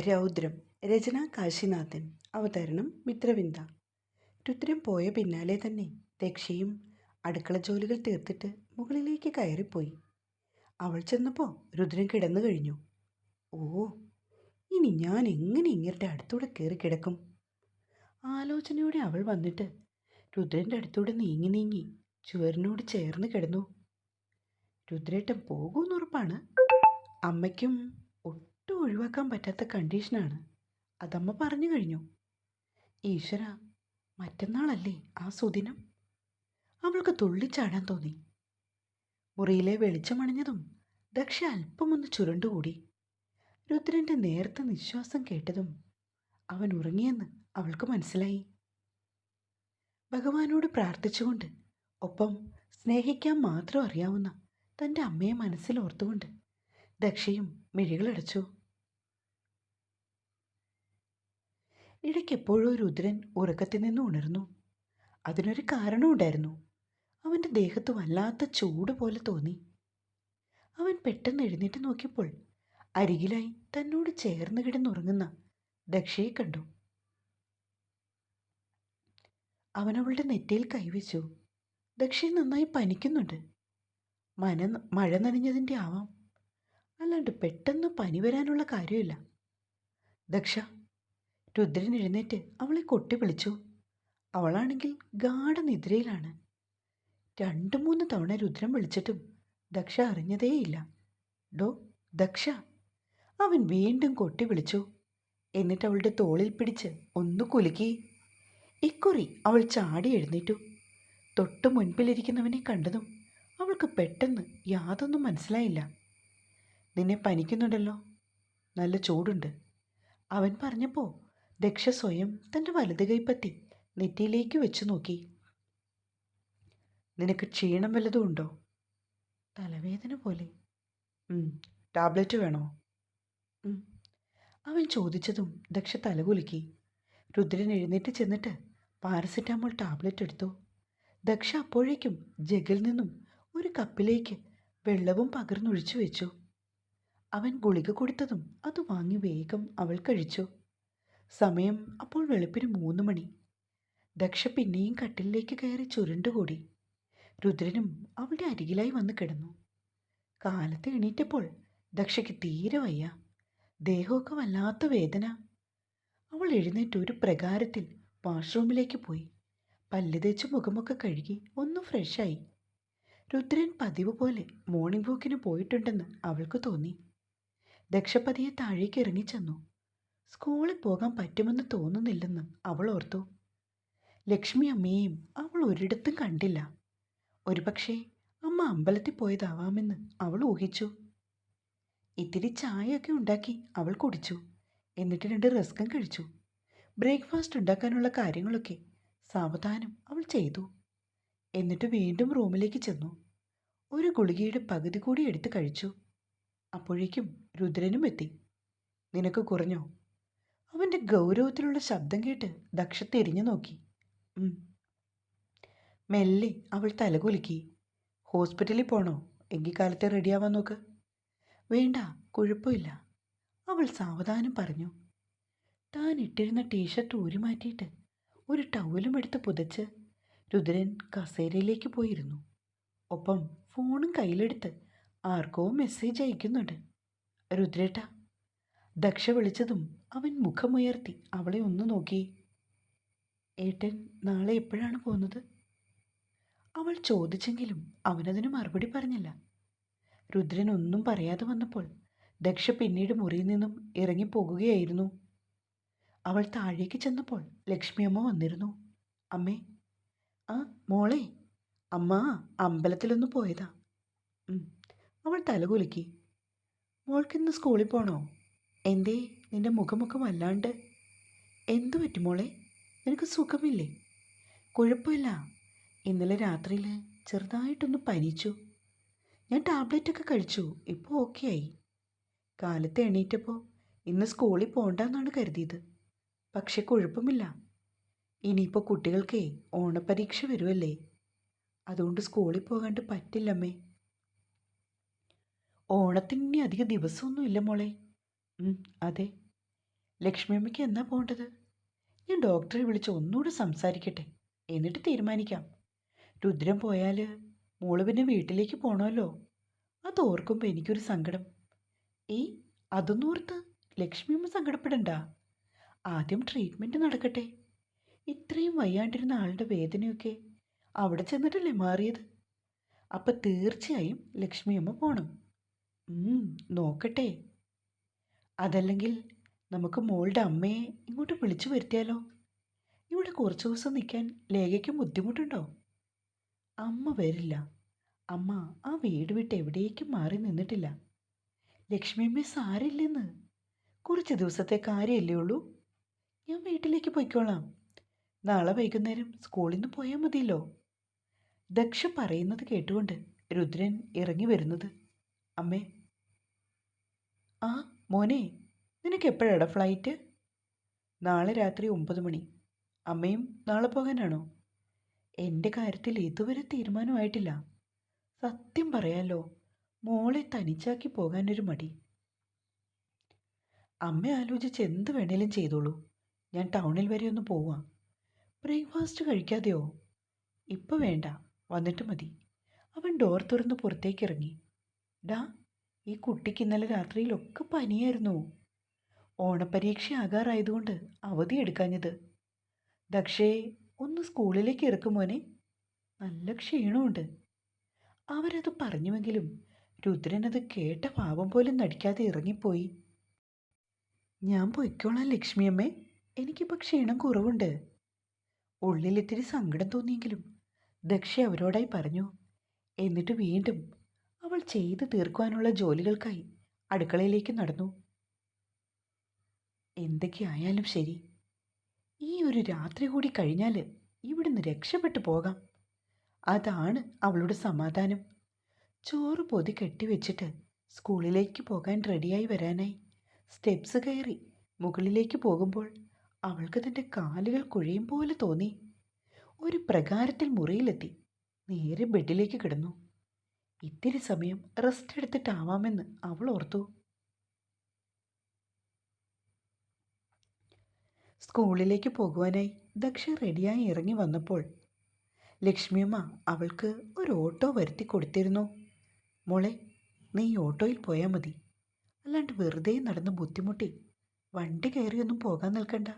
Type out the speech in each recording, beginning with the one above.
രൗദ്രം രചന കാശിനാഥൻ അവതരണം മിത്രവിന്ദ. രുദ്രം പോയ പിന്നാലെ തന്നെ ദക്ഷയും അടുക്കള ജോലികൾ തീർത്തിട്ട് മുകളിലേക്ക് കയറിപ്പോയി. അവൾ ചെന്നപ്പോൾ രുദ്രൻ കിടന്നു കഴിഞ്ഞു. ഓ ഇനി ഞാൻ എങ്ങനെ ഇങ്ങരുടെ അടുത്തൂടെ കയറി കിടക്കും? ആലോചനയോടെ അവൾ വന്നിട്ട് രുദ്രന്റെ അടുത്തൂടെ നീങ്ങി നീങ്ങി ചുവരനോട് ചേർന്ന് കിടന്നു. രുദ്രേട്ടൻ പോകുമെന്നുറപ്പാണ് അമ്മയ്ക്കും ഒട്ടും ഒഴിവാക്കാൻ പറ്റാത്ത കണ്ടീഷനാണ്. അതമ്മ പറഞ്ഞു കഴിഞ്ഞു. ഈശ്വര മറ്റന്നാളല്ലേ ആ സുദിനം? അവൾക്ക് തുള്ളിച്ചാടാൻ തോന്നി. മുറിയിലെ വെളിച്ചമണിഞ്ഞതും ദക്ഷ അല്പമൊന്ന് ചുരുണ്ടുകൂടി. രുദ്രന്റെ നേർത്ത നിശ്വാസം കേട്ടതും അവൻ ഉറങ്ങിയെന്ന് അവൾക്ക് മനസ്സിലായി. ഭഗവാനോട് പ്രാർത്ഥിച്ചുകൊണ്ട് ഒപ്പം സ്നേഹിക്കാൻ മാത്രം അറിയാവുന്ന തന്റെ അമ്മയെ മനസ്സിലോർത്തുകൊണ്ട് ദക്ഷയും മിഴികളടച്ചു. ഇടയ്ക്കെപ്പോഴോ രുദ്രൻ ഉറക്കത്തിൽ നിന്ന് ഉണർന്നു. അതിനൊരു കാരണമുണ്ടായിരുന്നു അവന്റെ ദേഹത്ത് വല്ലാത്ത ചൂട് പോലെ തോന്നി. അവൻ പെട്ടെന്ന് എഴുന്നേറ്റ് നോക്കിയപ്പോൾ അരികിലായി തന്നോട് ചേർന്ന് കിടന്നുറങ്ങുന്ന ദക്ഷയെ കണ്ടു. അവനവളുടെ നെറ്റിയിൽ കൈവച്ചു. ദക്ഷ നന്നായി പനിക്കുന്നുണ്ട്. മന മഴ നനഞ്ഞതിന്റെ ആവാം. അല്ലാണ്ട് പെട്ടെന്ന് പനി വരാനുള്ള കാര്യമില്ല. ദക്ഷ രുദ്രൻ എഴുന്നേറ്റ് അവളെ കൊട്ടി വിളിച്ചു. അവളാണെങ്കിൽ ഗാഠനിദ്രയിലാണ് രണ്ടു മൂന്ന് തവണ രുദ്രൻ വിളിച്ചിട്ടും ദക്ഷ അറിഞ്ഞതേയില്ല. ഡോ ദക്ഷ. അവൻ വീണ്ടും കൊട്ടി വിളിച്ചു. എന്നിട്ട് അവളുടെ തോളിൽ പിടിച്ച് ഒന്ന് കുലുക്കി. ഇക്കുറി അവൾ ചാടി എഴുന്നേറ്റു. തൊട്ടു മുൻപിലിരിക്കുന്നവനെ കണ്ടതും അവൾക്ക് പെട്ടെന്ന് യാതൊന്നും മനസ്സിലായില്ല. നിന്നെ പനിക്കുന്നുണ്ടല്ലോ. നല്ല ചൂടുണ്ട്. അവൻ പറഞ്ഞപ്പോൾ ദക്ഷ സ്വയം തന്റെ വലത് കൈപ്പത്തി നെറ്റിയിലേക്ക് വെച്ചു നോക്കി. നിനക്ക് ക്ഷീണം വല്ലതും ഉണ്ടോ? തലവേദന പോലെ. ടാബ്ലറ്റ് വേണോ? അവൻ ചോദിച്ചതും ദക്ഷ തലകുലുക്കി. രുദ്രൻ എഴുന്നേറ്റ് ചെന്നിട്ട് പാരസെറ്റാമോൾ ടാബ്ലറ്റ് എടുത്തു. ദക്ഷ അപ്പോഴേക്കും ജഗിൽ നിന്നും ഒരു കപ്പിലേക്ക് വെള്ളവും പകർന്നൊഴിച്ചു വെച്ചു. അവൻ ഗുളിക കൊടുത്തതും അത് വാങ്ങി വേഗം അവൾ കഴിച്ചു. സമയം അപ്പോൾ വെളുപ്പിന് മൂന്ന് മണി. ദക്ഷ പിന്നെയും കട്ടിലേക്ക് കയറി ചുരുണ്ടുകൂടി. രുദ്രനും അവളുടെ അരികിലായി വന്ന് കിടന്നു. കാലത്ത് എണീറ്റപ്പോൾ ദക്ഷയ്ക്ക് തീരെ വയ്യ. ദേഹമൊക്കെ വല്ലാത്ത വേദന. അവൾ എഴുന്നേറ്റ് ഒരു പ്രകാരത്തിൽ വാഷ്റൂമിലേക്ക് പോയി. പല്ല് തേച്ച് മുഖമൊക്കെ കഴുകി ഒന്ന് ഫ്രഷായി. രുദ്രൻ പതിവ് പോലെ മോർണിംഗ് വോക്കിന് പോയിട്ടുണ്ടെന്ന് അവൾക്ക് തോന്നി. ദക്ഷപതിയെ താഴേക്ക് ഇറങ്ങിച്ചെന്നു. സ്കൂളിൽ പോകാൻ പറ്റുമെന്ന് തോന്നുന്നില്ലെന്ന് അവൾ ഓർത്തു. ലക്ഷ്മി അമ്മയെയും അവൾ ഒരിടത്തും കണ്ടില്ല. ഒരുപക്ഷെ അമ്മ അമ്പലത്തിൽ പോയതാവാമെന്ന് അവൾ ഊഹിച്ചു. ഇത്തിരി ചായയൊക്കെ ഉണ്ടാക്കി അവൾ കുടിച്ചു. എന്നിട്ട് രണ്ട് റസ്കം കഴിച്ചു. ബ്രേക്ക്ഫാസ്റ്റ് ഉണ്ടാക്കാനുള്ള കാര്യങ്ങളൊക്കെ സാവധാനം അവൾ ചെയ്തു. എന്നിട്ട് വീണ്ടും റൂമിലേക്ക് ചെന്നു. ഒരു ഗുളികയുടെ പകുതി കൂടി എടുത്ത് കഴിച്ചു. അപ്പോഴേക്കും രുദ്രനും എത്തി. നിനക്ക് കുറഞ്ഞോ? അവന്റെ ഗൗരവത്തിലുള്ള ശബ്ദം കേട്ട് ദക്ഷ തിരിഞ്ഞു നോക്കി. മെല്ലെ അവൾ തലകുലുക്കി. ഹോസ്പിറ്റലിൽ പോണോ? എങ്കിൽ കാലത്തെ റെഡിയാവാൻ നോക്ക്. വേണ്ട കുഴപ്പമില്ല. അവൾ സാവധാനം പറഞ്ഞു. താൻ ഇട്ടിരുന്ന ടീഷർട്ട് ഊരി മാറ്റിയിട്ട് ഒരു ടവലും എടുത്ത് പുതച്ച് രുദ്രൻ കസേരയിലേക്ക് പോയിരുന്നു. ഒപ്പം ഫോണും കയ്യിലെടുത്ത് ആർക്കോ മെസ്സേജ് അയക്കുന്നുണ്ട്. രുദ്രേട്ട ദക്ഷ വിളിച്ചതും അവൻ മുഖമുയർത്തി അവളെ ഒന്ന് നോക്കി. ഏട്ടൻ നാളെ എപ്പോഴാണ് പോകുന്നത്? അവൾ ചോദിച്ചെങ്കിലും അവനതിന് മറുപടി പറഞ്ഞില്ല. രുദ്രൻ ഒന്നും പറയാതെ വന്നപ്പോൾ ദക്ഷ പിന്നീട് മുറിയിൽ നിന്നും ഇറങ്ങിപ്പോകുകയായിരുന്നു. അവൾ താഴേക്ക് ചെന്നപ്പോൾ ലക്ഷ്മിയമ്മ വന്നിരുന്നു. അമ്മേ ആ മോളെ അമ്മ അമ്പലത്തിലൊന്ന് പോയതാ. അവൾ തലകുലുക്കി. മോൾക്കിന്ന് സ്കൂളിൽ പോണോ? എന്തേ? നിന്റെ മുഖമൊക്കെ വല്ലാണ്ട് എന്തു പറ്റി മോളെ? നിനക്ക് സുഖമില്ലേ? കുഴപ്പമില്ല. ഇന്നലെ രാത്രിയിൽ ചെറുതായിട്ടൊന്ന് പനിച്ചു. ഞാൻ ടാബ്ലറ്റൊക്കെ കഴിച്ചു. ഇപ്പോൾ ഓക്കെ ആയി കാലത്ത് എണീറ്റപ്പോൾ ഇന്ന് സ്കൂളിൽ പോകണ്ടെന്നാണ് കരുതിയത്. പക്ഷെ കുഴപ്പമില്ല. ഇനിയിപ്പോൾ കുട്ടികൾക്കേ ഓണപരീക്ഷ വരുമല്ലേ അതുകൊണ്ട് സ്കൂളിൽ പോകാണ്ട് പറ്റില്ലമ്മേ. ഓണത്തിന് ഇനി അധിക ദിവസമൊന്നുമില്ല മോളെ. അതെ. ലക്ഷ്മിയമ്മയ്ക്ക് എന്നാ പോകേണ്ടത് ഞാൻ ഡോക്ടറെ വിളിച്ച് ഒന്നുകൂടെ സംസാരിക്കട്ടെ. എന്നിട്ട് തീരുമാനിക്കാം. രുദ്രൻ പോയാൽ മോൾ പിന്നെ വീട്ടിലേക്ക് പോകണമല്ലോ അത് ഓർക്കുമ്പോൾ എനിക്കൊരു സങ്കടം. ഈ അതൊന്നും ഓർത്ത് ലക്ഷ്മിയമ്മ സങ്കടപ്പെടണ്ട. ആദ്യം ട്രീറ്റ്മെന്റ് നടക്കട്ടെ. ഇത്രയും വയ്യാണ്ടിരുന്ന ആളുടെ വേദനയൊക്കെ അവിടെ ചെന്നിട്ടല്ലേ മാറിയത്? അപ്പം തീർച്ചയായും ലക്ഷ്മിയമ്മ പോണം. നോക്കട്ടെ. അതല്ലെങ്കിൽ നമുക്ക് മോളുടെ അമ്മയെ ഇങ്ങോട്ട് വിളിച്ചു വരുത്തിയാലോ? ഇവിടെ കുറച്ച് ദിവസം നിൽക്കാൻ ലേഖയ്ക്ക് ബുദ്ധിമുട്ടുണ്ടോ? അമ്മ വരില്ല. അമ്മ ആ വീട് വിട്ട് എവിടേക്കും മാറി നിന്നിട്ടില്ല. ലക്ഷ്മിയമ്മ സാരില്ലെന്ന് കുറച്ച് ദിവസത്തെ കാര്യമല്ലേ ഉള്ളൂ. ഞാൻ വീട്ടിലേക്ക് പോയിക്കോളാം. നാളെ വൈകുന്നേരം സ്കൂളിൽ നിന്ന് പോയാൽ മതിയല്ലോ. ദക്ഷ പറയുന്നത് കേട്ടുകൊണ്ട് രുദ്രൻ ഇറങ്ങി വരുന്നത്. അമ്മേ. ആ മോനെ നിനക്ക് എപ്പോഴാണ് ഫ്ലൈറ്റ് നാളെ രാത്രി ഒമ്പത് മണി. അമ്മയും നാളെ പോകാനാണോ? എന്റെ കാര്യത്തിൽ ഇതുവരെ തീരുമാനമായിട്ടില്ല. സത്യം പറയാലോ മോളെ തനിച്ചാക്കി പോകാനൊരു മടി. അമ്മ ആലോചിച്ച് എന്ത് വേണേലും ചെയ്തോളൂ. ഞാൻ ടൗണിൽ വരെ ഒന്ന് പോവാം. ബ്രേക്ക്ഫാസ്റ്റ് കഴിക്കാതെയോ? ഇപ്പോൾ വേണ്ട വന്നിട്ട് മതി. അവൻ ഡോർ തുറന്ന് പുറത്തേക്ക് ഇറങ്ങി. ഡാ ഈ കുട്ടിക്ക് ഇന്നലെ രാത്രിയിലൊക്കെ പനിയായിരുന്നു. ഓണപ്പരീക്ഷ ആകാറായതുകൊണ്ട് അവധി എടുക്കാഞ്ഞത്. ദക്ഷേ ഒന്ന് സ്കൂളിലേക്ക് ഇറക്കും മോനെ. നല്ല ക്ഷീണമുണ്ട്. അവരത് പറഞ്ഞുവെങ്കിലും രുദ്രനത് കേട്ട പാപം പോലും നടിക്കാതെ ഇറങ്ങിപ്പോയി. ഞാൻ പൊയ്ക്കോളാം ലക്ഷ്മിയമ്മേ. എനിക്കിപ്പോൾ ക്ഷീണം കുറവുണ്ട്. ഉള്ളിലിത്തിരി സങ്കടം തോന്നിയെങ്കിലും ദക്ഷ അവരോടായി പറഞ്ഞു. എന്നിട്ട് വീണ്ടും ചെയ്തു തീർക്കുവാനുള്ള ജോലികൾക്കായി അടുക്കളയിലേക്ക് നടന്നു. എന്തൊക്കെയായാലും ശരി. ഈ ഒരു രാത്രി കൂടി കഴിഞ്ഞാൽ ഇവിടുന്ന് രക്ഷപ്പെട്ടു പോകാം. അതാണ് അവളുടെ സമാധാനം. ചോറ് പൊതി കെട്ടിവെച്ചിട്ട് സ്കൂളിലേക്ക് പോകാൻ റെഡിയായി വരാനായി സ്റ്റെപ്സ് കയറി മുകളിലേക്ക് പോകുമ്പോൾ അവൾക്ക് തന്റെ കാലുകൾ കുഴയും പോലെ തോന്നി. ഒരു പ്രകാരത്തിൽ മുറിയിലെത്തി. നേരെ ബെഡിലേക്ക് കിടന്നു. ഇത്തിരി സമയം റെസ്റ്റ് എടുത്തിട്ടാവാമെന്ന് അവൾ ഓർത്തു. സ്കൂളിലേക്ക് പോകുവാനായി ദക്ഷ റെഡിയായി ഇറങ്ങി വന്നപ്പോൾ ലക്ഷ്മിയമ്മ അവൾക്ക് ഒരു ഓട്ടോ വരുത്തി കൊടുത്തിരുന്നു. മോളെ നീ ഓട്ടോയിൽ പോയാൽ മതി. അല്ലാണ്ട് വെറുതെ നടന്ന് ബുദ്ധിമുട്ടി വണ്ടി കയറിയൊന്നും പോകാൻ നിൽക്കണ്ട.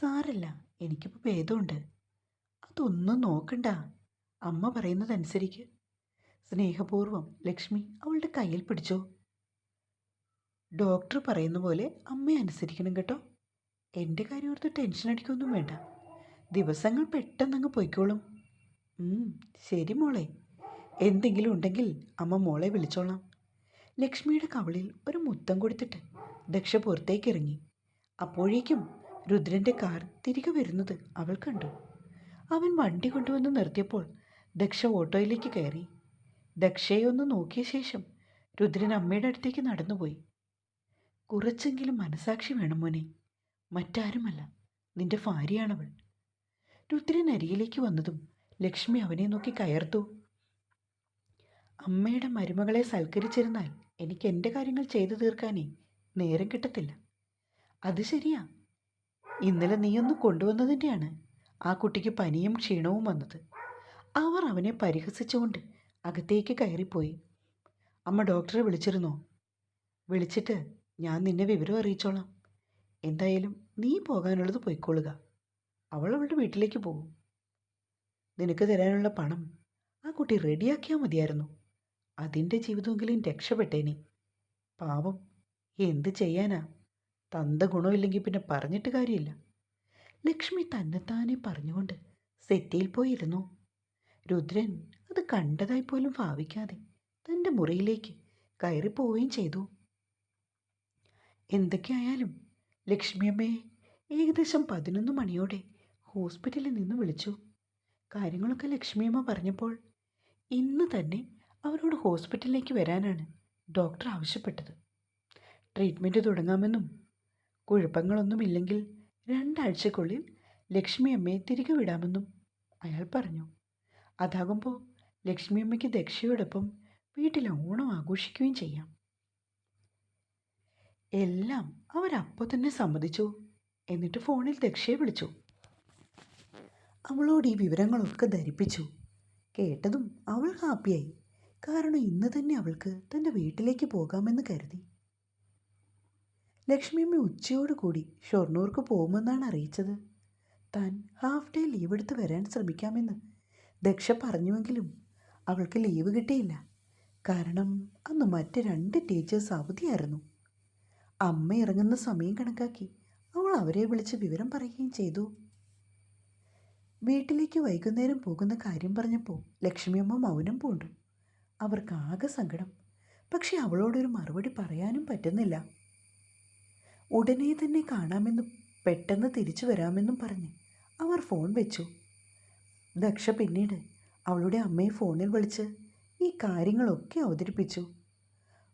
സാരല്ല എനിക്കിപ്പോൾ ഭേദമുണ്ട്. അതൊന്നും നോക്കണ്ട. അമ്മ പറയുന്നതനുസരിക്ക്. സ്നേഹപൂർവം ലക്ഷ്മി അവളുടെ കയ്യിൽ പിടിച്ചു. ഡോക്ടർ പറയുന്ന പോലെ അമ്മയെ അനുസരിക്കണം കേട്ടോ. എന്റെ കാര്യം ഓർത്ത് ടെൻഷൻ അടിക്കൊന്നും വേണ്ട. ദിവസങ്ങൾ പെട്ടെന്നങ്ങ് പൊയ്ക്കോളും. ശരി മോളെ. എന്തെങ്കിലും ഉണ്ടെങ്കിൽ അമ്മ മോളെ വിളിച്ചോളാം. ലക്ഷ്മിയുടെ കവളിൽ ഒരു മുത്തം കൊടുത്തിട്ട് ദക്ഷ പുറത്തേക്ക് ഇറങ്ങി. അപ്പോഴേക്കും രുദ്രന്റെ കാർ തിരികെ വരുന്നത് അവൾ കണ്ടു. അവൻ വണ്ടി കൊണ്ടുവന്ന് നിർത്തിയപ്പോൾ ദക്ഷ ഓട്ടോയിലേക്ക് കയറി. ദക്ഷയെ ഒന്ന് നോക്കിയ ശേഷം രുദ്രൻ അമ്മയുടെ അടുത്തേക്ക് നടന്നുപോയി. കുറച്ചെങ്കിലും മനസാക്ഷി വേണം മോനെ. മറ്റാരുമല്ല. നിന്റെ ഭാര്യയാണവൾ. രുദ്രൻ അരിയിലേക്ക് വന്നതും ലക്ഷ്മി അവനെ നോക്കി കയർത്തു. അമ്മയുടെ മരുമകളെ സൽക്കരിച്ചിരുന്നാൽ എനിക്ക് എന്റെ കാര്യങ്ങൾ ചെയ്തു തീർക്കാനേ നേരം കിട്ടത്തില്ല. അത് ശരിയാ. ഇന്നലെ നീയൊന്ന് കൊണ്ടുവന്നതിന്റെയാണ് ആ കുട്ടിക്ക് പനിയും ക്ഷീണവും വന്നത്. അവർ അവനെ പരിഹസിച്ചുകൊണ്ട് അകത്തേക്ക് കയറിപ്പോയി. അമ്മ ഡോക്ടറെ വിളിച്ചിരുന്നോ. വിളിച്ചിട്ട് ഞാൻ നിന്നെ വിവരം അറിയിച്ചോളാം. എന്തായാലും നീ പോകാനുള്ളത് പോയിക്കൊള്ളുക. അവൾ അവളുടെ വീട്ടിലേക്ക് പോകും. നിനക്ക് തരാനുള്ള പണം ആ കുട്ടി റെഡിയാക്കിയാൽ മതിയായിരുന്നു. അതിന്റെ ജീവിതമെങ്കിലും രക്ഷപ്പെട്ടേനെ. പാവം. എന്ത് ചെയ്യാനാ? തന്ത ഗുണമില്ലെങ്കിൽ പിന്നെ പറഞ്ഞിട്ട് കാര്യമില്ല. ലക്ഷ്മി തന്നെത്താനെ പറഞ്ഞുകൊണ്ട് സെറ്റിയിൽ പോയിരുന്നു. രുദ്രൻ അത് കണ്ടതായി പോലും ഭാവിക്കാതെ തന്റെ മുറിയിലേക്ക് കയറിപ്പോവുകയും ചെയ്തു. എന്തൊക്കെയായാലും ലക്ഷ്മിയമ്മയെ ഏകദേശം പതിനൊന്ന് മണിയോടെ ഹോസ്പിറ്റലിൽ നിന്ന് വിളിച്ചു. കാര്യങ്ങളൊക്കെ ലക്ഷ്മിയമ്മ പറഞ്ഞപ്പോൾ ഇന്ന് തന്നെ അവരോട് ഹോസ്പിറ്റലിലേക്ക് വരാനാണ് ഡോക്ടർ ആവശ്യപ്പെട്ടത്. ട്രീറ്റ്മെന്റ് തുടങ്ങാമെന്നും കുഴപ്പങ്ങളൊന്നുമില്ലെങ്കിൽ രണ്ടാഴ്ചക്കുള്ളിൽ ലക്ഷ്മിയമ്മയെ തിരികെ വിടാമെന്നും അയാൾ പറഞ്ഞു. അതാകുമ്പോൾ ലക്ഷ്മി അമ്മയ്ക്ക് ദക്ഷയോടൊപ്പം വീട്ടിൽ ഓണം ആഘോഷിക്കുകയും ചെയ്യാം. എല്ലാം അവരപ്പോൾ തന്നെ സമ്മതിച്ചു. എന്നിട്ട് ഫോണിൽ ദക്ഷയെ വിളിച്ചു. അവളോട് ഈ വിവരങ്ങളൊക്കെ ധരിപ്പിച്ചു. കേട്ടതും അവൾ ഹാപ്പിയായി. കാരണം ഇന്ന് തന്നെ അവൾക്ക് തന്റെ വീട്ടിലേക്ക് പോകാമെന്ന് കരുതി. ലക്ഷ്മിയമ്മ ഉച്ചയോടുകൂടി ഷൊർണൂർക്ക് പോകുമെന്നാണ് അറിയിച്ചത്. താൻ ഹാഫ് ഡേ ലീവ് എടുത്ത് വരാൻ ശ്രമിക്കാമെന്ന് ദക്ഷ പറഞ്ഞുവെങ്കിലും അവൾക്ക് ലീവ് കിട്ടിയില്ല. കാരണം അന്ന് മറ്റ് രണ്ട് ടീച്ചേഴ്സ് അവധിയായിരുന്നു. അമ്മ ഇറങ്ങുന്ന സമയം കണക്കാക്കി അവൾ അവരെ വിളിച്ച് വിവരം പറയുകയും ചെയ്തു. വീട്ടിലേക്ക് വൈകുന്നേരം പോകുന്ന കാര്യം പറഞ്ഞപ്പോൾ ലക്ഷ്മിയമ്മ മൗനം പൂണ്ടു. അവർക്ക് ആകെ സങ്കടം. പക്ഷെ അവളോടൊരു മറുപടി പറയാനും പറ്റുന്നില്ല. ഉടനെ തന്നെ കാണാമെന്നും പെട്ടെന്ന് തിരിച്ചു വരാമെന്നും പറഞ്ഞ് അവർ ഫോൺ വെച്ചു. ദക്ഷ പിന്നീട് അവളുടെ അമ്മയെ ഫോണിൽ വിളിച്ച് ഈ കാര്യങ്ങളൊക്കെ അവതരിപ്പിച്ചു.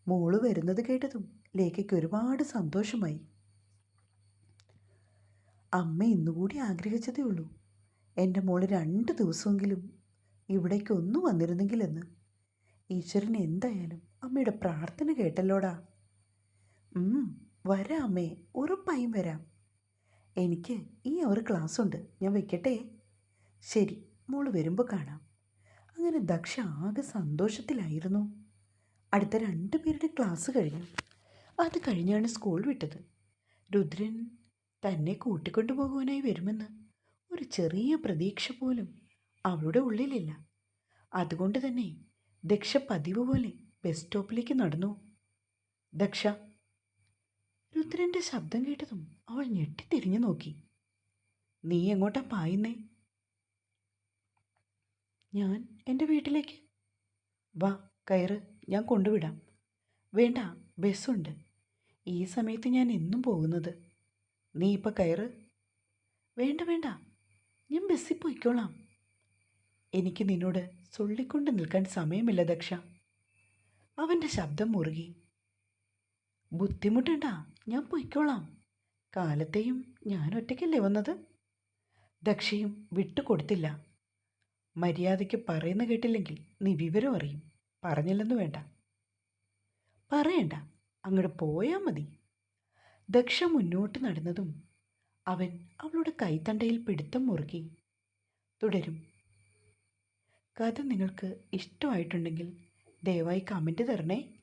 മോൾ വരുന്നത് കേട്ടതും ലേഖയ്ക്ക് ഒരുപാട് സന്തോഷമായി. അമ്മ ഇന്നുകൂടി ആഗ്രഹിച്ചതേ ഉള്ളൂ. എന്റെ മോൾ രണ്ട് ദിവസമെങ്കിലും ഇവിടേക്ക് ഒന്ന് വന്നിരുന്നെങ്കിലെന്ന്. ഈശ്വരൻ എന്തായാലും അമ്മയുടെ പ്രാർത്ഥന കേട്ടല്ലോടാ. വരാം അമ്മേ ഉറപ്പായും വരാം. എനിക്ക് ഈ ഒരു ക്ലാസ് ഉണ്ട് ഞാൻ വെക്കട്ടെ? ശരി മോൾ വരുമ്പോൾ കാണാം. അങ്ങനെ ദക്ഷ ആകെ സന്തോഷത്തിലായിരുന്നു. അടുത്ത രണ്ട് പേരുടെ ക്ലാസ് കഴിഞ്ഞു. അത് കഴിഞ്ഞാണ് സ്കൂൾ വിട്ടത്. രുദ്രൻ തന്നെ കൂട്ടിക്കൊണ്ടു പോകുവാനായി വരുമെന്ന് ഒരു ചെറിയ പ്രതീക്ഷ പോലും അവളുടെ ഉള്ളിലില്ല. അതുകൊണ്ട് തന്നെ ദക്ഷ പതിവ് പോലെ ബസ് സ്റ്റോപ്പിലേക്ക് നടന്നു. ദക്ഷ രുദ്രന്റെ ശബ്ദം കേട്ടതും അവൾ ഞെട്ടിത്തിരിഞ്ഞു നോക്കി. നീ എങ്ങോട്ടാ പായുന്നേ? ഞാൻ എന്റെ വീട്ടിലേക്ക്. വാ കയറ്. ഞാൻ കൊണ്ടുവിടാം. വേണ്ട ബസ്സുണ്ട്. ഈ സമയത്ത് ഞാൻ എന്നും പോകുന്നത്. നീ ഇപ്പം കയറ്. വേണ്ട വേണ്ട. ഞാൻ ബസ്സിൽ പോയിക്കോളാം. എനിക്ക് നിന്നോട് ചൊല്ലിക്കൊണ്ട് നിൽക്കാൻ സമയമില്ല ദക്ഷ. അവന്റെ ശബ്ദം മുറുകി. ബുദ്ധിമുട്ടണ്ട ഞാൻ പൊയ്ക്കോളാം. കാലത്തെയും ഞാൻ ഒറ്റയ്ക്കല്ലേ വന്നത്? ദക്ഷയും വിട്ടുകൊടുത്തില്ല. മര്യാദയ്ക്ക് പറയുന്ന കേട്ടില്ലെങ്കിൽ നീ വിവരം അറിയും. പറഞ്ഞില്ലെന്ന് വേണ്ട. പറയണ്ട. അങ്ങോട്ട് പോയാൽ മതി. ദക്ഷ മുന്നോട്ട് നടന്നതും അവൻ അവളുടെ കൈത്തണ്ടയിൽ പിടുത്തം മുറുകി. തുടരും. കഥ നിങ്ങൾക്ക് ഇഷ്ടമായിട്ടുണ്ടെങ്കിൽ ദയവായി കമന്റ് തരണേ.